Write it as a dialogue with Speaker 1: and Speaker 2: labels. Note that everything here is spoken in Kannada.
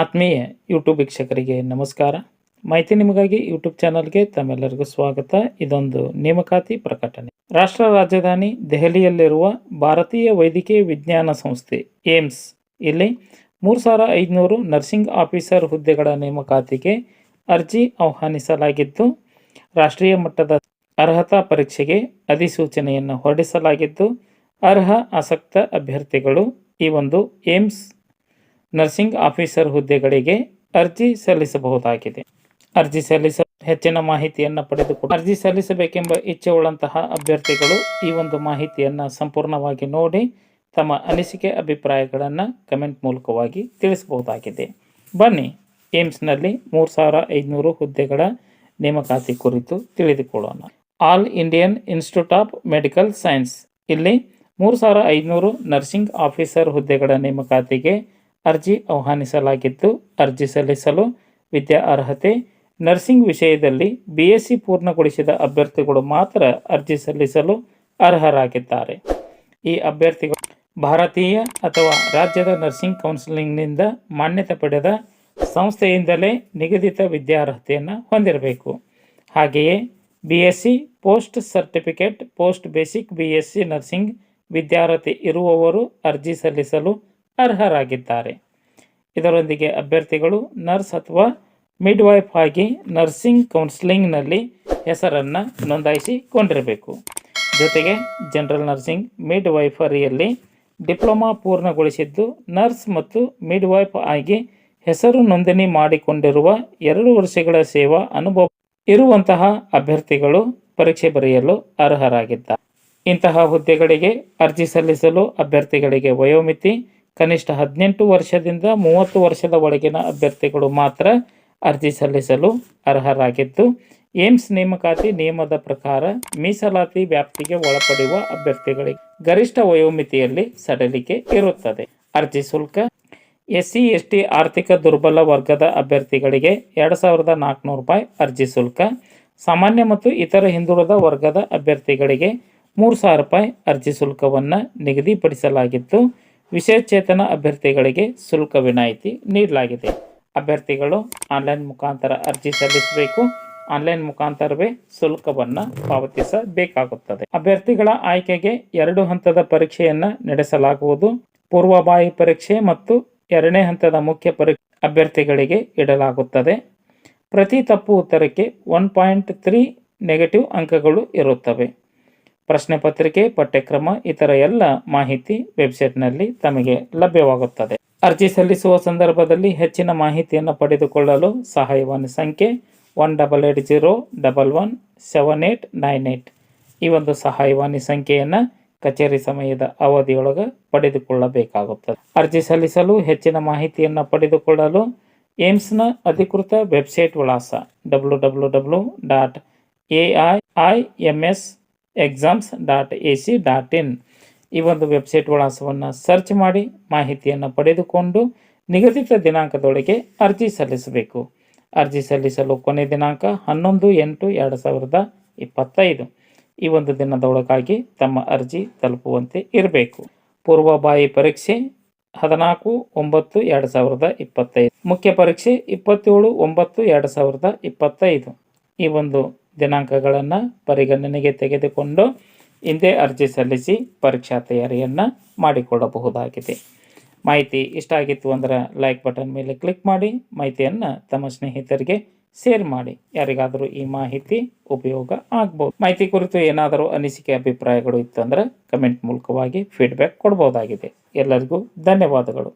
Speaker 1: ಆತ್ಮೀಯ ಯೂಟ್ಯೂಬ್ ವೀಕ್ಷಕರಿಗೆ ನಮಸ್ಕಾರ. ಮಾಹಿತಿ ನಿಮಗಾಗಿ ಯೂಟ್ಯೂಬ್ ಚಾನಲ್ಗೆ ತಮ್ಮೆಲ್ಲರಿಗೂ ಸ್ವಾಗತ. ಇದೊಂದು ನೇಮಕಾತಿ ಪ್ರಕಟಣೆ. ರಾಷ್ಟ್ರ ರಾಜಧಾನಿ ದೆಹಲಿಯಲ್ಲಿರುವ ಭಾರತೀಯ ವೈದ್ಯಕೀಯ ವಿಜ್ಞಾನ ಸಂಸ್ಥೆ ಏಮ್ಸ್ ಇಲ್ಲಿ ಮೂರು ಸಾವಿರ ಐದುನೂರು ನರ್ಸಿಂಗ್ ಆಫೀಸರ್ ಹುದ್ದೆಗಳ ನೇಮಕಾತಿಗೆ ಅರ್ಜಿ ಆಹ್ವಾನಿಸಲಾಗಿದ್ದು, ರಾಷ್ಟ್ರೀಯ ಮಟ್ಟದ ಅರ್ಹತಾ ಪರೀಕ್ಷೆಗೆ ಅಧಿಸೂಚನೆಯನ್ನು ಹೊರಡಿಸಲಾಗಿದ್ದು, ಅರ್ಹ ಆಸಕ್ತ ಅಭ್ಯರ್ಥಿಗಳು ಈ ಒಂದು ಏಮ್ಸ್ ನರ್ಸಿಂಗ್ ಆಫೀಸರ್ ಹುದ್ದೆಗಳಿಗೆ ಅರ್ಜಿ ಸಲ್ಲಿಸಬಹುದಾಗಿದೆ. ಅರ್ಜಿ ಸಲ್ಲಿಸ ಹೆಚ್ಚಿನ ಮಾಹಿತಿಯನ್ನು ಪಡೆದುಕೊಂಡು ಅರ್ಜಿ ಸಲ್ಲಿಸಬೇಕೆಂಬ ಇಚ್ಛೆ ಉಳ್ಳಂತಹ ಅಭ್ಯರ್ಥಿಗಳು ಈ ಒಂದು ಮಾಹಿತಿಯನ್ನು ಸಂಪೂರ್ಣವಾಗಿ ನೋಡಿ ತಮ್ಮ ಅನಿಸಿಕೆ ಅಭಿಪ್ರಾಯಗಳನ್ನು ಕಮೆಂಟ್ ಮೂಲಕವಾಗಿ ತಿಳಿಸಬಹುದಾಗಿದೆ. ಬನ್ನಿ ಏಮ್ಸ್ನಲ್ಲಿ ಮೂರು ಸಾವಿರ ಐದುನೂರು ಹುದ್ದೆಗಳ ನೇಮಕಾತಿ ಕುರಿತು ತಿಳಿದುಕೊಳ್ಳೋಣ. All Indian Institute of Medical Science, ಇಲ್ಲಿ ಮೂರು ಸಾವಿರ ಐದುನೂರು ನರ್ಸಿಂಗ್ ಆಫೀಸರ್ ಹುದ್ದೆಗಳ ನೇಮಕಾತಿಗೆ ಅರ್ಜಿ ಆಹ್ವಾನಿಸಲಾಗಿದ್ದು, ಅರ್ಜಿ ಸಲ್ಲಿಸಲು ವಿದ್ಯಾ ಅರ್ಹತೆ, ನರ್ಸಿಂಗ್ ವಿಷಯದಲ್ಲಿ ಬಿ ಎಸ್ ಸಿ ಪೂರ್ಣಗೊಳಿಸಿದ ಅಭ್ಯರ್ಥಿಗಳು ಮಾತ್ರ ಅರ್ಜಿ ಸಲ್ಲಿಸಲು ಅರ್ಹರಾಗಿದ್ದಾರೆ. ಈ ಅಭ್ಯರ್ಥಿಗಳು ಭಾರತೀಯ ಅಥವಾ ರಾಜ್ಯದ ನರ್ಸಿಂಗ್ ಕೌನ್ಸಿಲಿಂಗ್ನಿಂದ ಮಾನ್ಯತೆ ಪಡೆದ ಸಂಸ್ಥೆಯಿಂದಲೇ ನಿಗದಿತ ವಿದ್ಯಾರ್ಹತೆಯನ್ನು ಹೊಂದಿರಬೇಕು. ಹಾಗೆಯೇ B S C post certificate, post basic B S C nursing ವಿದ್ಯಾರ್ಹತೆ ಇರುವವರು ಅರ್ಜಿ ಸಲ್ಲಿಸಲು ಅರ್ಹರಾಗಿದ್ದಾರೆ. ಇದರೊಂದಿಗೆ ಅಭ್ಯರ್ಥಿಗಳು ನರ್ಸ್ ಅಥವಾ ಮಿಡ್ವೈಫ್ ಆಗಿ ನರ್ಸಿಂಗ್ ಕೌನ್ಸಿಲಿಂಗ್ನಲ್ಲಿ ಹೆಸರನ್ನು ನೋಂದಾಯಿಸಿಕೊಂಡಿರಬೇಕು. ಜೊತೆಗೆ ಜನರಲ್ ನರ್ಸಿಂಗ್ ಮಿಡ್ ವೈಫರಿಯಲ್ಲಿ ಡಿಪ್ಲೊಮಾ ಪೂರ್ಣಗೊಳಿಸಿದ್ದು ನರ್ಸ್ ಮತ್ತು ಮಿಡ್ವೈಫ್ ಆಗಿ ಹೆಸರು ನೋಂದಣಿ ಮಾಡಿಕೊಂಡಿರುವ ಎರಡು ವರ್ಷಗಳ ಸೇವಾ ಅನುಭವ ಇರುವಂತಹ ಅಭ್ಯರ್ಥಿಗಳು ಪರೀಕ್ಷೆ ಬರೆಯಲು ಅರ್ಹರಾಗಿದ್ದಾರೆ. ಇಂತಹ ಹುದ್ದೆಗಳಿಗೆ ಅರ್ಜಿ ಸಲ್ಲಿಸಲು ಅಭ್ಯರ್ಥಿಗಳಿಗೆ ವಯೋಮಿತಿ ಕನಿಷ್ಠ ಹದಿನೆಂಟು ವರ್ಷದಿಂದ ಮೂವತ್ತು ವರ್ಷದ ಒಳಗಿನ ಅಭ್ಯರ್ಥಿಗಳು ಮಾತ್ರ ಅರ್ಜಿ ಸಲ್ಲಿಸಲು ಅರ್ಹರಾಗಿದ್ದು, ಏಮ್ಸ್ ನೇಮಕಾತಿ ನಿಯಮದ ಪ್ರಕಾರ ಮೀಸಲಾತಿ ವ್ಯಾಪ್ತಿಗೆ ಒಳಪಡುವ ಅಭ್ಯರ್ಥಿಗಳಿಗೆ ಗರಿಷ್ಠ ವಯೋಮಿತಿಯಲ್ಲಿ ಸಡಿಲಿಕೆ ಇರುತ್ತದೆ. ಅರ್ಜಿ ಶುಲ್ಕ, ಎಸ್ಸಿ ಎಸ್ ಟಿ ಆರ್ಥಿಕ ದುರ್ಬಲ ವರ್ಗದ ಅಭ್ಯರ್ಥಿಗಳಿಗೆ ಎರಡು ಸಾವಿರದ ನಾಲ್ಕುನೂರು ರೂಪಾಯಿ ಅರ್ಜಿ ಶುಲ್ಕ, ಸಾಮಾನ್ಯ ಮತ್ತು ಇತರ ಹಿಂದುಳಿದ ವರ್ಗದ ಅಭ್ಯರ್ಥಿಗಳಿಗೆ ಮೂರು ಸಾವಿರ ರೂಪಾಯಿ ಅರ್ಜಿ ಶುಲ್ಕವನ್ನು ನಿಗದಿಪಡಿಸಲಾಗಿದ್ದು ವಿಶೇಷಚೇತನ ಅಭ್ಯರ್ಥಿಗಳಿಗೆ ಶುಲ್ಕ ವಿನಾಯಿತಿ ನೀಡಲಾಗಿದೆ. ಅಭ್ಯರ್ಥಿಗಳು ಆನ್ಲೈನ್ ಮುಖಾಂತರ ಅರ್ಜಿ ಸಲ್ಲಿಸಬೇಕು. ಆನ್ಲೈನ್ ಮುಖಾಂತರವೇ ಶುಲ್ಕವನ್ನು ಪಾವತಿಸಬೇಕಾಗುತ್ತದೆ. ಅಭ್ಯರ್ಥಿಗಳ ಆಯ್ಕೆಗೆ ಎರಡು ಹಂತದ ಪರೀಕ್ಷೆಯನ್ನು ನಡೆಸಲಾಗುವುದು. ಪೂರ್ವಭಾವಿ ಪರೀಕ್ಷೆ ಮತ್ತು ಎರಡನೇ ಹಂತದ ಮುಖ್ಯ ಪರೀಕ್ಷೆ ಅಭ್ಯರ್ಥಿಗಳಿಗೆ ಇಡಲಾಗುತ್ತದೆ. ಪ್ರತಿ ತಪ್ಪು ಉತ್ತರಕ್ಕೆ ಒನ್ ಪಾಯಿಂಟ್ ತ್ರೀ ನೆಗೆಟಿವ್ ಅಂಕಗಳು ಇರುತ್ತವೆ. ಪ್ರಶ್ನೆ ಪತ್ರಿಕೆ, ಪಠ್ಯಕ್ರಮ, ಇತರ ಎಲ್ಲ ಮಾಹಿತಿ ವೆಬ್ಸೈಟ್ನಲ್ಲಿ ತಮಗೆ ಲಭ್ಯವಾಗುತ್ತದೆ. ಅರ್ಜಿ ಸಲ್ಲಿಸುವ ಸಂದರ್ಭದಲ್ಲಿ ಹೆಚ್ಚಿನ ಮಾಹಿತಿಯನ್ನು ಪಡೆದುಕೊಳ್ಳಲು ಸಹಾಯವಾಣಿ ಸಂಖ್ಯೆ one double eight zero double one seven eight nine eight. ಈ ಒಂದು ಸಹಾಯವಾಣಿ ಸಂಖ್ಯೆಯನ್ನು ಕಚೇರಿ ಸಮಯದ ಅವಧಿಯೊಳಗೆ ಪಡೆದುಕೊಳ್ಳಬೇಕಾಗುತ್ತದೆ. ಅರ್ಜಿ ಸಲ್ಲಿಸಲು ಹೆಚ್ಚಿನ ಮಾಹಿತಿಯನ್ನು ಪಡೆದುಕೊಳ್ಳಲು ಏಮ್ಸ್ನ ಅಧಿಕೃತ ವೆಬ್ಸೈಟ್ ವಿಳಾಸ W W W dot A I I M S exams dot A C dot in ಈ ಒಂದು ವೆಬ್ಸೈಟ್ ವಿಳಾಸವನ್ನು ಸರ್ಚ್ ಮಾಡಿ ಮಾಹಿತಿಯನ್ನು ಪಡೆದುಕೊಂಡು ನಿಗದಿತ ದಿನಾಂಕದೊಳಗೆ ಅರ್ಜಿ ಸಲ್ಲಿಸಬೇಕು. ಅರ್ಜಿ ಸಲ್ಲಿಸಲು ಕೊನೆ ದಿನಾಂಕ ಹನ್ನೊಂದು ಎಂಟು ಎರಡು ಸಾವಿರದ ಇಪ್ಪತ್ತೈದು. ಈ ಒಂದು ದಿನದೊಳಗಾಗಿ ತಮ್ಮ ಅರ್ಜಿ ತಲುಪುವಂತೆ ಇರಬೇಕು. ಪೂರ್ವಭಾವಿ ಪರೀಕ್ಷೆ ಹದಿನಾಲ್ಕು ಒಂಬತ್ತು ಎರಡು ಸಾವಿರದ ಇಪ್ಪತ್ತೈದು. ಮುಖ್ಯ ಪರೀಕ್ಷೆ ಇಪ್ಪತ್ತೇಳು ಒಂಬತ್ತು ಎರಡು ಸಾವಿರದ ಇಪ್ಪತ್ತೈದು. ಈ ಒಂದು ದಿನಾಂಕಗಳನ್ನು ಪರಿಗಣನೆಗೆ ತೆಗೆದುಕೊಂಡು ಹಿಂದೆ ಅರ್ಜಿ ಸಲ್ಲಿಸಿ ಪರೀಕ್ಷಾ ತಯಾರಿಯನ್ನು ಮಾಡಿಕೊಳ್ಳಬಹುದಾಗಿದೆ. ಮಾಹಿತಿ ಇಷ್ಟ ಆಗಿತ್ತು ಅಂದರೆ ಲೈಕ್ ಬಟನ್ ಮೇಲೆ ಕ್ಲಿಕ್ ಮಾಡಿ, ಮಾಹಿತಿಯನ್ನು ತಮ್ಮ ಸ್ನೇಹಿತರಿಗೆ ಶೇರ್ ಮಾಡಿ. ಯಾರಿಗಾದರೂ ಈ ಮಾಹಿತಿ ಉಪಯೋಗ ಆಗ್ಬೋದು. ಮಾಹಿತಿ ಕುರಿತು ಏನಾದರೂ ಅನಿಸಿಕೆ, ಅಭಿಪ್ರಾಯಗಳು ಇತ್ತಂದರೆ ಕಮೆಂಟ್ ಮೂಲಕವಾಗಿ ಫೀಡ್ಬ್ಯಾಕ್ ಕೊಡ್ಬೋದಾಗಿದೆ. ಎಲ್ಲರಿಗೂ ಧನ್ಯವಾದಗಳು.